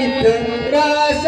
इथं रास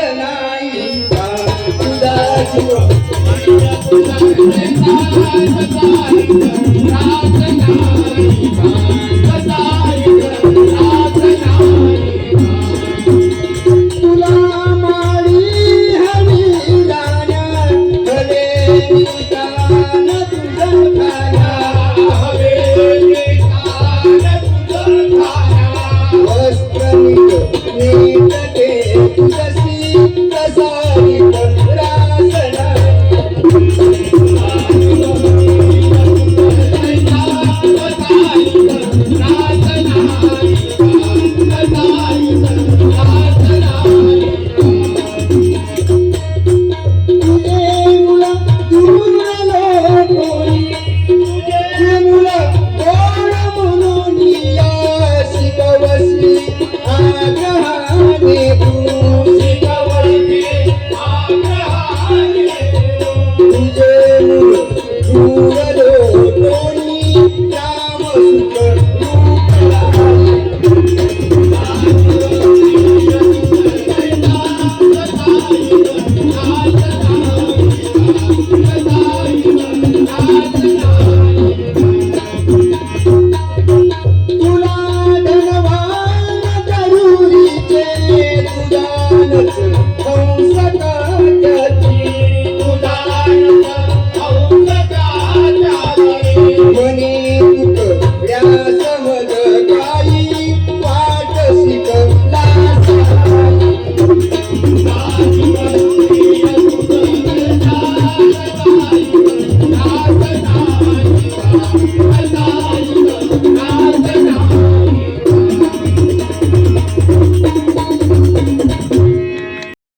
Yeah.